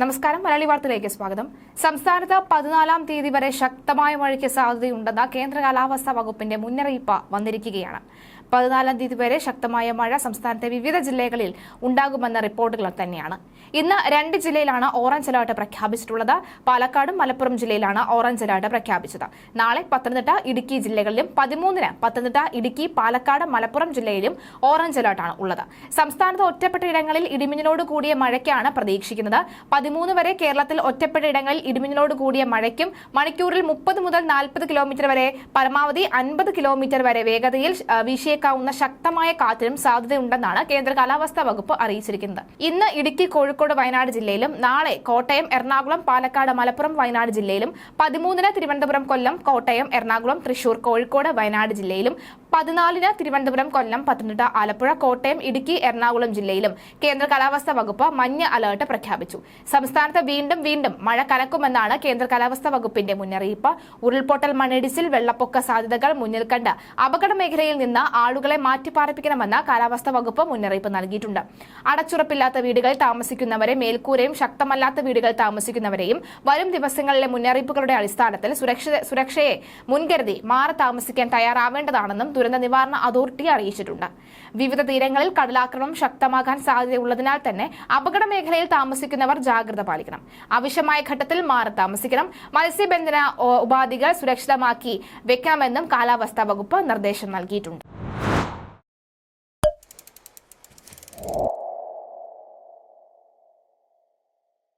നമസ്കാരം മലയാളി വാർത്തയിലേക്ക് സ്വാഗതം. സംസ്ഥാനത്ത് പതിനാലാം തീയതി വരെ ശക്തമായ മഴയ്ക്ക് സാധ്യതയുണ്ടെന്ന കേന്ദ്ര കാലാവസ്ഥാ വകുപ്പിന്റെ മുന്നറിയിപ്പ് വന്നിരിക്കുകയാണ്. പതിനാലാം തീയതി വരെ ശക്തമായ മഴ സംസ്ഥാനത്തെ വിവിധ ജില്ലകളിൽ ഉണ്ടാകുമെന്ന റിപ്പോർട്ടുകൾ തന്നെയാണ്. ഇന്ന് രണ്ട് ജില്ലയിലാണ് ഓറഞ്ച് അലർട്ട് പ്രഖ്യാപിച്ചിട്ടുള്ളത്. പാലക്കാടും മലപ്പുറം ജില്ലയിലാണ് ഓറഞ്ച് അലർട്ട് പ്രഖ്യാപിച്ചത്. നാളെ പത്തനംതിട്ട ഇടുക്കി ജില്ലകളിലും പതിമൂന്നിന് പത്തനംതിട്ട ഇടുക്കി പാലക്കാട് മലപ്പുറം ജില്ലയിലും ഓറഞ്ച് അലർട്ടാണ് ഉള്ളത്. സംസ്ഥാനത്ത് ഒറ്റപ്പെട്ട ഇടങ്ങളിൽ ഇടിമിന്നലോട് കൂടിയ മഴയ്ക്കാണ് പ്രതീക്ഷിക്കുന്നത്. പതിമൂന്ന് വരെ കേരളത്തിൽ ഒറ്റപ്പെട്ട ഇടങ്ങളിൽ ഇടിമിന്നലോട് കൂടിയ മഴയ്ക്കും മണിക്കൂറിൽ മുപ്പത് മുതൽ നാൽപ്പത് കിലോമീറ്റർ വരെ പരമാവധി അൻപത് കിലോമീറ്റർ വരെ വേഗതയിൽ വീശിയേക്കാവുന്ന ശക്തമായ കാറ്റിനും സാധ്യതയുണ്ടെന്നാണ് കേന്ദ്ര കാലാവസ്ഥാ വകുപ്പ് അറിയിച്ചിരിക്കുന്നത്. ഇന്ന് ഇടുക്കി കോഴിക്കോട് വയനാട് ജില്ലയിലും നാളെ കോട്ടയം എറണാകുളം പാലക്കാട് മലപ്പുറം വയനാട് ജില്ലയിലും പതിമൂന്നിന് തിരുവനന്തപുരം കൊല്ലം കോട്ടയം എറണാകുളം തൃശൂർ കോഴിക്കോട് വയനാട് ജില്ലയിലും പതിനാലിന് തിരുവനന്തപുരം കൊല്ലം പത്തനംതിട്ട ആലപ്പുഴ കോട്ടയം ഇടുക്കി എറണാകുളം ജില്ലയിലും കേന്ദ്ര കാലാവസ്ഥാ വകുപ്പ് മഞ്ഞ അലേർട്ട് പ്രഖ്യാപിച്ചു. സംസ്ഥാനത്ത് വീണ്ടും വീണ്ടും മഴ കലക്കുമെന്നാണ് കേന്ദ്ര കാലാവസ്ഥാ വകുപ്പിന്റെ മുന്നറിയിപ്പ്. ഉരുൾപൊട്ടൽ മണ്ണിടിച്ചിൽ വെള്ളപ്പൊക്ക സാധ്യതകൾ മുന്നിൽ കണ്ട് അപകട മേഖലയിൽ നിന്ന് ആളുകളെ മാറ്റിപ്പാർപ്പിക്കണമെന്ന് കാലാവസ്ഥാ വകുപ്പ് മുന്നറിയിപ്പ് നൽകിയിട്ടുണ്ട്. അടച്ചുറപ്പില്ലാത്ത വീടുകളിൽ താമസിക്കുന്നവരെ മേൽക്കൂരയും ശക്തമല്ലാത്ത വീടുകളിൽ താമസിക്കുന്നവരെയും വരും ദിവസങ്ങളിലെ മുന്നറിയിപ്പുകളുടെ അടിസ്ഥാനത്തിൽ സുരക്ഷയെ മുൻകരുതി മാറി താമസിക്കാൻ തയ്യാറാവേണ്ടതാണെന്നും ദുരന്ത നിവാരണ അതോറിറ്റി അറിയിച്ചിട്ടുണ്ട്. വിവിധ തീരങ്ങളിൽ കടലാക്രമണം ശക്തമാകാൻ സാധ്യതയുള്ളതിനാൽ തന്നെ അപകട മേഖലയിൽ താമസിക്കുന്നവർ ജാഗ്രത പാലിക്കണം. ആവശ്യമായ ഘട്ടത്തിൽ മാറി താമസിക്കണം. മത്സ്യബന്ധന ഉപാധികൾ സുരക്ഷിതമാക്കി വെക്കാമെന്നും കാലാവസ്ഥാ വകുപ്പ് നിർദ്ദേശം നൽകിയിട്ടുണ്ട്.